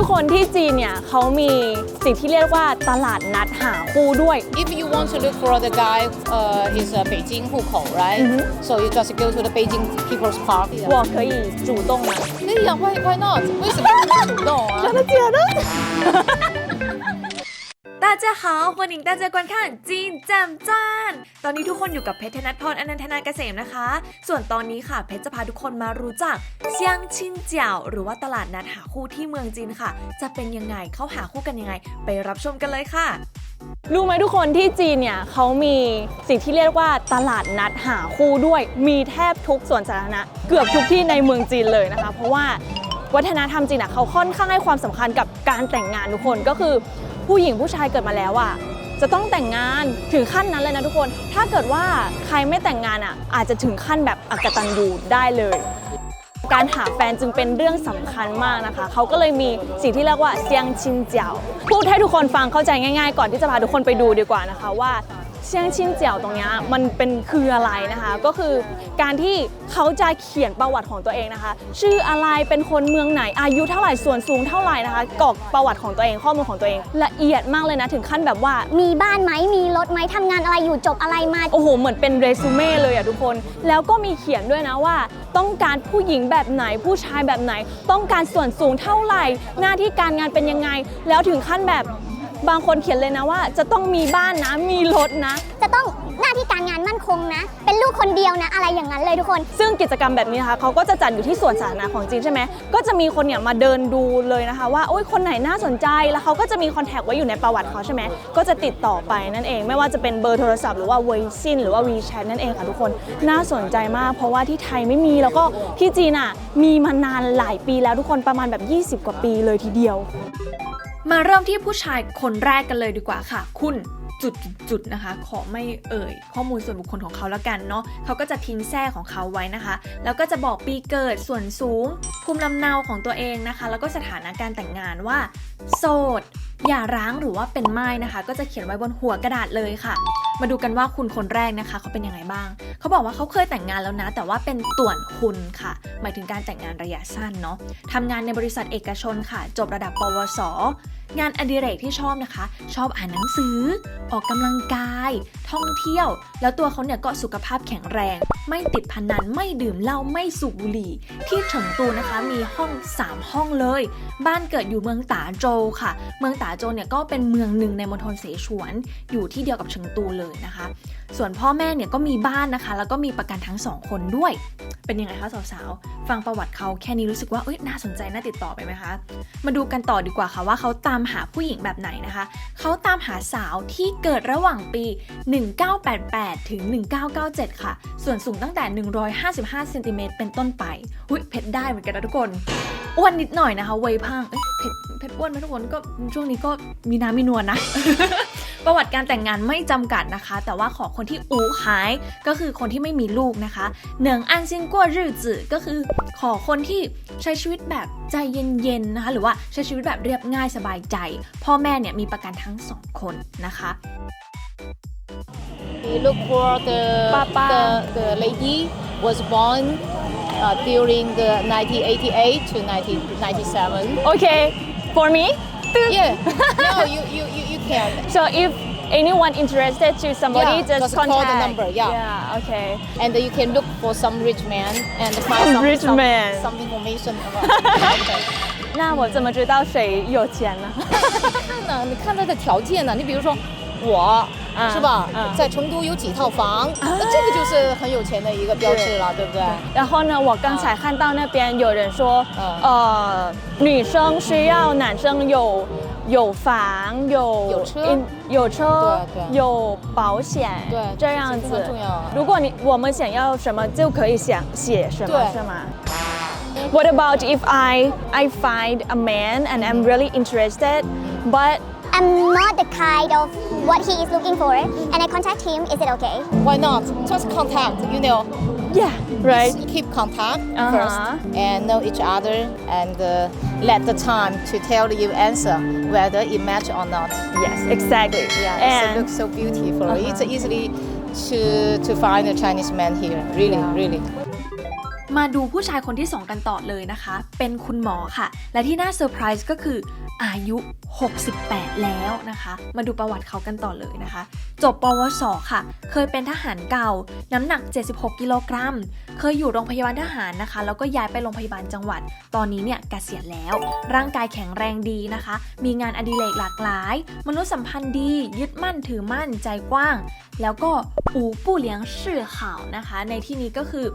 ทุกคนที่จีนเนี่ยเขามีสิ่งที่เรียกว่าตลาดนัดหาคู่ด้วย If you want to look for the guy, uh, is uh, Beijing 户口, right? Mhm. So you just go to the Beijing People's Park. 我可以主动吗？可以啊，why why not？为什么不能主动啊？真的假的？ 大家好欢迎大家观看จีนแจมจ้าน ตอนนี้ทุกคนอยู่กับเพชรธนัทพรอนันทนาเกษมนะคะ ส่วนตอนนี้ค่ะเพชรจะพาทุกคนมารู้จักเซียงชินเจียวหรือว่าตลาดนัดหาคู่ที่เมืองจีนค่ะ จะเป็นยังไงเข้าหาคู่กันยังไง ไปรับชมกันเลยค่ะ รู้ไหมทุกคนที่จีนเนี่ยเขามีสิ่งที่เรียกว่าตลาดนัดหาคู่ด้วย มีแทบทุกสวนสาธารณะเกือบทุกที่ในเมืองจีนเลยนะคะ เพราะว่าวัฒนธรรมจีนอะเขาค่อนข้างให้ความสำคัญกับการแต่งงานทุกคนก็คือ ผู้หญิงผู้ชายเกิดมาแล้วอะจะต้องแต่งงานถึงขั้นนั้นเลยนะทุกคน ถ้าเกิดว่าใครไม่แต่งงานอะอาจจะถึงขั้นแบบอักตันยูได้เลย การหาแฟนจึงเป็นเรื่องสำคัญมากนะคะ เขาก็เลยมีสิ่งที่เรียกว่าเซียงชินเจียวพูดให้ทุกคนฟังเข้าใจง่ายๆ ก่อนที่จะพาทุกคนไปดูดีกว่านะคะว่า เซียงชินเจียวตรงเนี้ยมันเป็นคืออะไรนะคะ ก็คือการที่เขาจะเขียนประวัติของตัวเองนะคะ ชื่ออะไรเป็นคนเมืองไหนอายุเท่าไหร่ส่วนสูงเท่าไหร่นะคะกรอกประวัติของตัวเองข้อมูลของตัวเอง ละเอียดมากเลยนะถึงขั้นแบบว่า มีบ้านไหมมีรถไหมทำงานอะไรอยู่จบอะไรมาโอ้โหเหมือนเป็นเรซูเม่เลยอะทุกคน แล้วก็มีเขียนด้วยนะว่า ต้องการผู้หญิงแบบไหนผู้ชายแบบไหน ต้องการส่วนสูงเท่าไหร่ หน้าที่การงานเป็นยังไง แล้วถึงขั้นแบบ บางคนเขียนเลยนะว่า จะต้องมีบ้านนะมีรถนะ จะต้องหน้าที่การงานมั่นคงนะ เป็นลูกคนเดียวนะ อะไรอย่างนั้นเลยทุกคน ซึ่งกิจกรรมแบบนี้นะคะเขาก็จะจัดอยู่ที่สวนสาธารณะของจีนใช่ไหมก็จะมีคนเนี่ยมาเดินดูเลยนะคะ ว่าโอ้ยคนไหนน่าสนใจแล้วเขาก็จะมีคอนแทคไว้อยู่ในประวัติเขาใช่ไหมก็จะติดต่อไปนั่นเอง ไม่ว่าจะเป็นเบอร์โทรศัพท์หรือว่าเวซินหรือว่า WeChat นั่นเองค่ะทุกคนน่าสนใจมาก เพราะว่าที่ไทยไม่มีแล้วก็ที่จีนอะมีมานานหลายปีแล้วทุกคนประมาณแบบ 20 กว่าปีเลยทีเดียว มาเริ่มที่ผู้ชายคนแรกกันเลยดีกว่าค่ะ คุณจุดจุดนะคะ ขอไม่เอ่ย ข้อมูลส่วนบุคคลของเขาแล้วกันเนาะเขาก็จะทิ้งแท้ของเขาไว้นะคะ แล้วก็จะบอกปีเกิดส่วนสูง ภูมิลำเนาของตัวเองนะคะ แล้วก็สถานะการแต่งงานว่า โสด อย่าร้างหรือว่าเป็นไม้นะคะ ก็จะเขียนไว้บนหัวกระดาษเลยค่ะ มาดูกันว่าคุณคนแรกนะคะเขาเป็นยังไงบ้าง เขาบอกว่าเขาเคยแต่งงานแล้วนะ แต่ว่าเป็นต่วนคุณค่ะ หมายถึงการแต่งงานระยะสั้นเนาะทำงานในบริษัทเอกชนค่ะ จบระดับ ปวส งานอดิเรกที่ชอบนะคะ ชอบอ่านหนังสือ ออกกำลังกาย ท่องเที่ยว แล้วตัวเขาเนี่ยก็สุขภาพแข็งแรง ไม่ติดพนัน ไม่ดื่มเหล้า ไม่สูบบุหรี่ ที่เฉิงตูนะคะ มีห้อง 3 ห้องเลย บ้านเกิดอยู่เมืองตาโจวค่ะ เมืองตาโจวเนี่ยก็เป็นเมืองหนึ่งในมณฑลเสฉวนอยู่ที่เดียวกับเฉิงตูเลยนะคะ ส่วนพ่อแม่เนี่ยก็มีบ้านนะคะ แล้วก็มีประกันทั้งสองคนด้วย เป็นยังไงคะสาวๆ ฟังประวัติเขาแค่นี้รู้สึกว่าเอ้ยน่าสนใจน่าติดต่อไปไหมคะ มาดูกันต่อดีกว่าค่ะว่าเขาตามหาผู้หญิงแบบไหนนะคะ เขาตามหาสาวที่เกิดระหว่างปี 1988 ถึง 1997 ค่ะ ส่วนสูงตั้งแต่ 155 เซนติเมตรเป็นต้นไปหุยเพชรได้เหมือนกันนะทุกคนอ้วนนิดหน่อยนะคะเวยพังเอ้ยเพชร เพชรอ้วนไหมทุกคนก็ช่วงนี้ก็มีน้ำมีนวลนะ ประวัติการแต่งงานไม่จำกัดนะคะ แต่ว่าขอคนที่อูหายก็คือคนที่ไม่มีลูกนะคะเหนืองอันซินกัวรื่อจือก็คือขอคนที่ใช้ชีวิตแบบใจเย็นๆนะคะหรือว่าใช้ชีวิตแบบเรียบง่ายสบายใจ พ่อแม่เนี่ยมีประกันทั้งสองคนนะคะ We look for the Papa. the, the lady was born uh, during the 1988 to 1997. โอเค for me Yeah. no, you you you, you can. so if anyone interested to somebody Yeah, just just call the contact number, yeah. yeah okay And you can look for some rich man and find some, Rich some, man. some information about. Okay. 那我怎么知道谁有钱呢？看呢，你看他的条件呢，你比如说 我。嗯是吧？嗯在成都有几套房，那这个就是很有钱的一个标志了，对。不对？然后呢，我刚才看到那边有人说，嗯呃，女生需要男生有有房有有车。有车有保险，对这样子。如果你我们想要什么就可以想写什么，是吗？呃，What about if I I find a man and I'm really interested, but I'm not the kind of what he is looking for, and I contact him. Is it okay? Why not? Just contact, you know. yeah, right? Just keep contact Uh-huh. first and know each other and uh, let the time to tell you answer whether it match or not. Yes, exactly. Yeah, and it looks so beautiful. Uh-huh. It's easily to to find a Chinese man here. Really, really. มาดูผู้ชายคนที่ 2 กันต่อเลยนะคะ เป็นคุณหมอค่ะ และที่น่าเซอร์ไพรส์ก็คืออายุ 68 แล้วนะคะ มาดูประวัติเขากันต่อเลยนะคะ จบปวส ค่ะ เคยเป็นทหารเก่า น้ำหนัก 76 กิโลกรัม เคยอยู่โรงพยาบาลทหารนะคะ แล้วก็ย้ายไปโรงพยาบาลจังหวัด ตอนนี้เนี่ยเกษียณแล้ว ร่างกายแข็งแรงดีนะคะ มีงานอดิเรกหลากหลาย มนุษยสัมพันธ์ดี ยึดมั่นถือมั่นใจกว้าง แล้วก็อูปู่เลี้ยงชื่อข่าวนะคะ ในที่นี้ก็คือ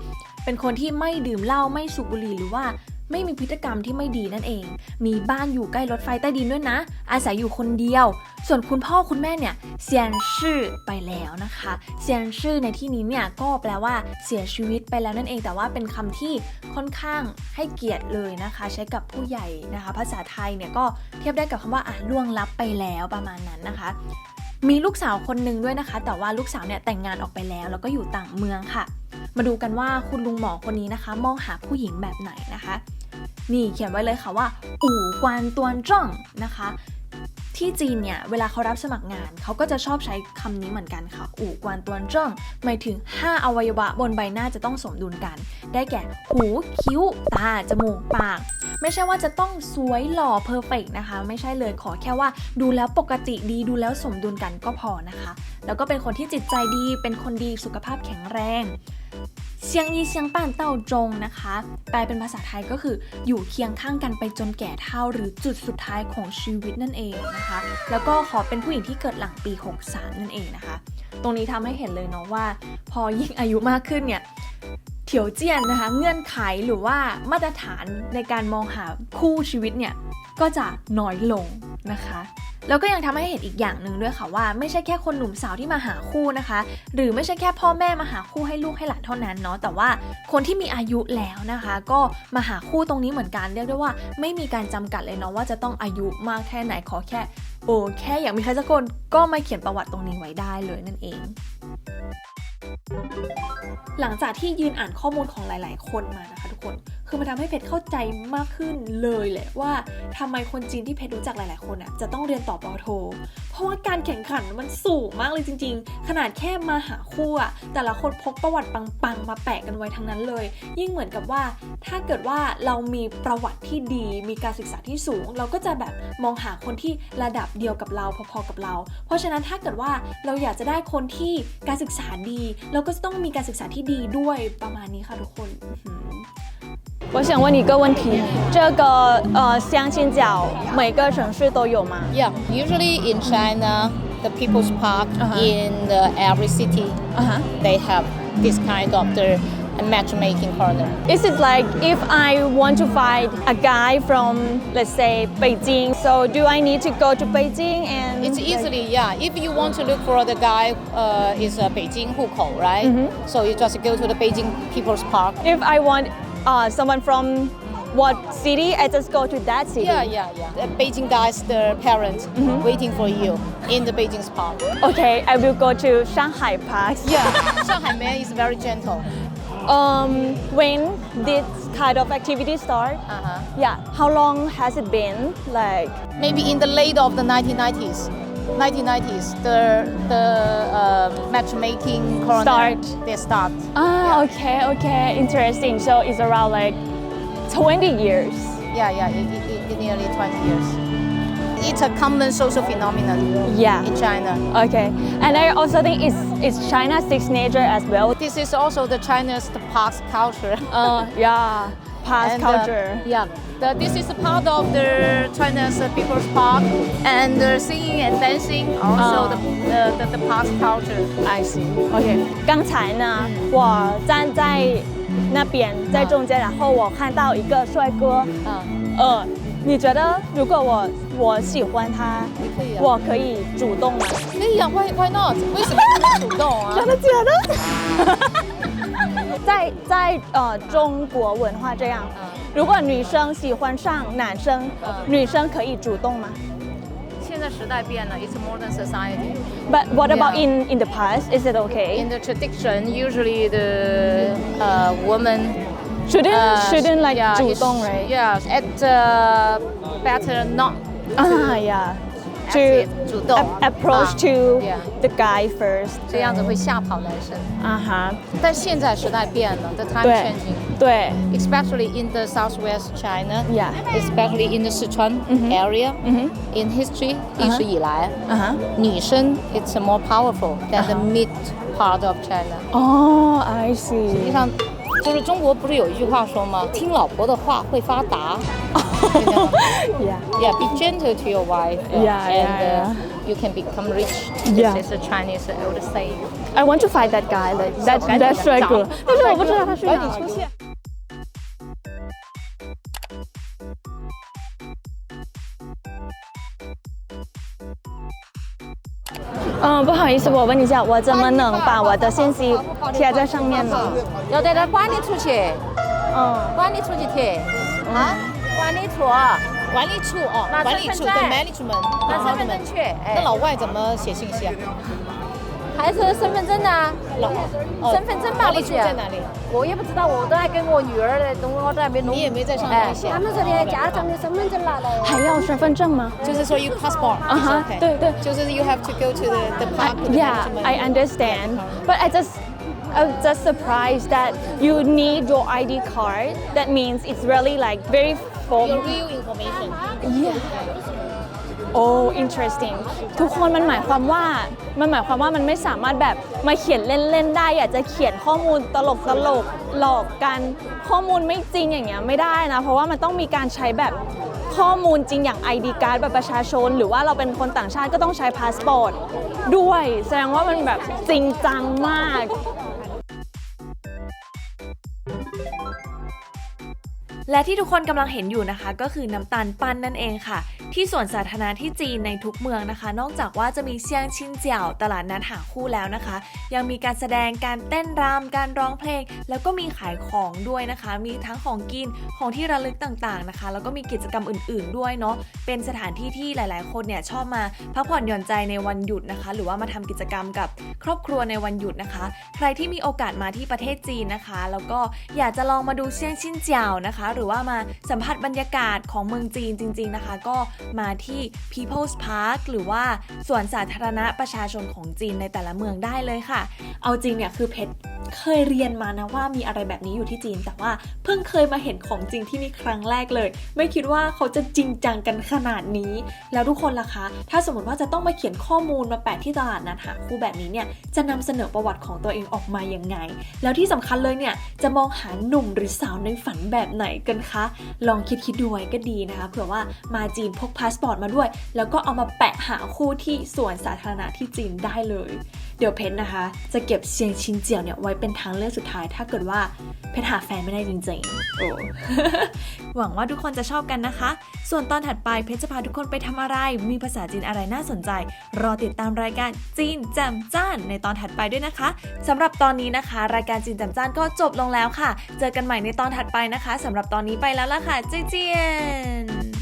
เป็นคนที่ไม่ดื่มเหล้าไม่สูบบุหรี่หรือว่าไม่มีพฤติกรรมที่ไม่ดีนั่นเอง มีบ้านอยู่ใกล้รถไฟใต้ดินด้วยนะ อาศัยอยู่คนเดียว ส่วนคุณพ่อคุณแม่เนี่ยเซียนชื่อไปแล้วนะคะเซียนชื่อในที่นี้เนี่ยก็แปลว่าเสียชีวิตไปแล้วนั่นเอง แต่ว่าเป็นคำที่ค่อนข้างให้เกียรติเลยนะคะ ใช้กับผู้ใหญ่นะคะ ภาษาไทยเนี่ยก็เทียบได้กับคำว่าอะล่วงลับไปแล้วประมาณนั้นนะคะ มีลูกสาวคนหนึ่งด้วยนะคะ แต่ว่าลูกสาวเนี่ยแต่งงานออกไปแล้ว แล้วก็อยู่ต่างเมืองค่ะ มาดูกันว่าคุณลุงหมอคนนี้นะคะ มองหาผู้หญิงแบบไหนนะคะ นี่เขียนไว้เลยค่ะว่าอู่กวนตวนจ้องนะคะ ที่จีนเนี่ยเวลาเขารับสมัครงานเขาก็จะชอบใช้คำนี้เหมือนกันค่ะ อู่กวนตวนจ้องหมายถึง 5 อวัยวะบนใบหน้าจะต้องสมดุลกัน ได้แก่หูคิ้ว ตาจมูกปาก ไม่ใช่ว่าจะต้องสวยหล่อเพอร์เฟกนะคะ ไม่ใช่เลยขอแค่ว่าดูแล้วปกติดีดูแล้วสมดุลกันก็พอนะคะ แล้วก็เป็นคนที่จิตใจดีเป็นคนดีสุขภาพแข็งแรง เซียงยีเซียงป่านเต้าจงนะคะแปลเป็นภาษาไทยก็คืออยู่เคียงข้างกันไปจนแก่เฒ่าหรือจุดสุดท้ายของชีวิตนั่นเองนะคะ แล้วก็ขอเป็นผู้หญิงที่เกิดหลังปี 63 นั่นเองนะคะ ตรงนี้ทำให้เห็นเลยเนาะว่า พอยิ่งอายุมากขึ้นเนี่ยเถียวเจียนนะคะ เงื่อนไขหรือว่ามาตรฐานในการมองหาคู่ชีวิตเนี่ยก็จะน้อยลงนะคะแล้วก็ยังทำให้เห็นอีกอย่างหนึ่งด้วยค่ะว่าไม่ใช่แค่คนหนุ่มสาวที่มาหาคู่นะคะ หรือไม่ใช่แค่พ่อแม่มาหาคู่ให้ลูกให้หลานเท่านั้นเนาะแต่ว่าคนที่มีอายุแล้วนะคะ ก็มาหาคู่ตรงนี้เหมือนกันเรียกได้ว่า ไม่มีการจำกัดเลยเนาะว่าจะต้องอายุมากแค่ไหนขอแค่โอ้แค่อยากมีใครสักคนก็มาเขียนประวัติตรงนี้ไว้ได้เลยนั่นเอง หลังจากที่ยืนอ่านข้อมูลของหลาย ๆ คนมานะคะทุกคน คือมันทำให้เพชรเข้าใจมากขึ้นเลยแหละว่าทำไมคนจีนที่เพชรรู้จักหลาย ๆ คนอะจะต้องเรียนต่อปอโทเพราะ การแข่งขันมันสูงมากเลยจริง ๆ ขนาดแค่มาหาคู่อ่ะแต่ละคนพกประวัติปัง ๆ มาแปะกันไว้ทั้งนั้นเลย ยิ่งเหมือนกับว่า ถ้าเกิดว่าเรามีประวัติที่ดี มีการศึกษาที่สูง เราก็จะแบบมองหาคนที่ระดับเดียวกับเราพอ ๆ กับเรา เพราะฉะนั้นถ้าเกิดว่าเราอยากจะได้คนที่การศึกษาดี เราก็จะต้องมีการศึกษาที่ดีด้วยประมาณนี้ค่ะทุกคนอื้อหือ 我想问你一个问题，这个呃相亲角每个城市都有吗？ Yeah, usually in China, the People's Park uh-huh. in the, every city. Uh-huh. They have this kind of the matchmaking corner. Is it like if I want to find a guy from, let's say, Beijing, so do I need to go to Beijing and? It's easily, like... yeah. If you want to look for the guy, uh, is a Beijing Hukou, right? Mm-hmm. So you just go to the Beijing People's Park. If I want uh, someone from what city, I just go to that city. Yeah, yeah, yeah. The Beijing guys, their parents waiting for you in the Beijing's park. Okay, I will go to Shanghai Park. Yeah, Shanghai man is very gentle. Um, when did kind of activity start? Uh-huh. Yeah. How long has it been? Like Maybe in the late of the 1990s. 1990s, the the uh, matchmaking corner Start. they start. ah, okay, okay, interesting. So it's around like 20 years. Yeah, yeah, it, it, it nearly 20 years. It's a common social phenomenon Yeah. in China. Okay, and I also think it's it's China's signature as well. This is also the China's the past culture. Uh, yeah, past And, uh, culture. yeah, the, this is a part of the China's uh, People's Park, and the singing and dancing also Ah. the, the, the, the past culture. I see. OK，刚才呢，我站在 那边，在中间，然后我看到一个帅哥，嗯，呃，你觉得如果我我喜欢他，可以啊。我可以主动吗？可以啊，Why Why not？为什么不能主动啊？真的假的？在在呃中国文化这样，如果女生喜欢上男生，女生可以主动吗现在时代变了，It's a modern society. ？But what about Yeah. in in the past? Is it okay? In the tradition, usually the uh, woman Shouldn't uh, shouldn't like yeah, 主 is- 动 right? Yeah, at uh, better not 啊呀 to active 主 动 ap- approach 啊 to yeah the guy first. 这样子会吓跑男生。啊哈，但现在时代变了，the time 对 changing. 对 especially in the southwest China, Yeah. especially in the Sichuan area. 嗯哼 In history, 历史以来，啊哈，女生 it's more powerful than the mid part of China. 哦，I 实 see 际。上，就是中国不是有一句话说吗？听老婆的话会发达。 Yeah. Yeah, be gentle to your wife. Yeah, and yeah, uh, you can become rich. Yeah. This is a Chinese old saying. I want to find that guy. Like that 赶紧 that 的 帅哥找，但是我不知道他去哪赶紧出现。嗯，不好意思，我问一下，我怎么能把我的信息贴在上面呢？要带他管理出去，嗯，管理出去贴啊， 管理处，管理处哦，拿管理处身份证 the management，拿身份证去，那哎，老外怎么写信息啊？还是身份证啊？老哦身份证吧管理不是处在哪里？我也不知道，我都还跟我女儿的，等我都还没弄。你也没在上哎面写，他们说的家长的身份证拿来。还要身份证吗？就是说 you passport 啊哈 is okay 对对就是 you have to go to the the I, park. the yeah, management. I understand. But I just I'm just surprised that you need your ID card. That means it's really like very Your form. real information. Yeah. Oh interesting ทุกคนมันหมายความว่า มันหมายความว่ามันไม่สามารถแบบมาเขียนเล่นๆได้ อยากจะเขียนข้อมูลตลกตลกๆหลอกกันข้อมูลไม่จริงอย่างเงี้ยไม่ได้นะ เพราะว่ามันต้องมีการใช้แบบข้อมูลจริงอย่าง ID การ์ดบัตรประชาชน หรือว่าเราเป็นคนต่างชาติก็ต้องใช้พาสปอร์ตด้วย แสดงว่ามันแบบจริงจังมาก และที่ทุกคนกำลังเห็นอยู่นะคะ ก็คือน้ำตาลปั้นนั่นเองค่ะ ที่สวนสาธารณะที่จีนในทุกเมืองนะคะ นอกจากว่าจะมีเซียงชินเจียวตลาดนัดหาคู่แล้วนะคะ ยังมีการแสดงการเต้นรำการร้องเพลง แล้วก็มีขายของด้วยนะคะ มีทั้งของกินของที่ระลึกต่างๆนะคะ แล้วก็มีกิจกรรมอื่น ๆ ด้วยเนาะเป็นสถานที่ที่หลาย ๆ คนเนี่ยชอบมาพักผ่อนหย่อนใจในวันหยุดนะคะ หรือว่ามาทำกิจกรรมกับครอบครัวในวันหยุดนะคะ ใครที่มีโอกาสมาที่ประเทศจีนนะคะ แล้วก็อยากจะลองมาดูเซียงชินเจียวนะคะ หรือว่ามาสัมผัสบรรยากาศของเมืองจีนจริง ๆนะคะ ก็มาที่ People's Park หรือว่าสวนสาธารณะประชาชนของจีนในแต่ละเมืองได้เลยค่ะ เอาจริงเนี่ยคือเพชรเคยเรียนมานะว่ามีอะไรแบบนี้อยู่ที่จีน แต่ว่าเพิ่งเคยมาเห็นของจริงที่นี่ครั้งแรกเลย ไม่คิดว่าเขาจะจริงจังกันขนาดนี้ แล้วทุกคนล่ะคะ ถ้าสมมติว่าจะต้องมาเขียนข้อมูลมาแปะที่ตลาดนัดหาคู่แบบนี้เนี่ยจะนำเสนอประวัติของตัวเองออกมายังไง แล้วที่สำคัญเลยเนี่ยจะมองหาหนุ่มหรือสาวในฝันแบบไหนกันคะ ลองคิดคิดดูไว้ก็ดีนะคะเผื่อว่ามาจีนพกพาสปอร์ตมาด้วย แล้วก็เอามาแปะหาคู่ที่สวนสาธารณะที่จีนได้เลย เดี๋ยวเพชรนะคะ จะเก็บเซียงชินเจียวเนี่ยไว้เป็นทางเลือกสุดท้าย ถ้าเกิดว่าเพชรหาแฟนไม่ได้จริงๆ โอ้หวังว่าทุกคนจะชอบกันนะคะ ส่วนตอนถัดไปเพชรจะพาทุกคนไปทำอะไร มีภาษาจีนอะไรน่าสนใจ รอติดตามรายการจีนแจมจ้านในตอนถัดไปด้วยนะคะสำหรับตอนนี้นะคะ รายการจีนแจมจ้านก็จบลงแล้วค่ะ เจอกันใหม่ในตอนถัดไปนะคะสำหรับตอนนี้ไปแล้วล่ะค่ะเจเจียน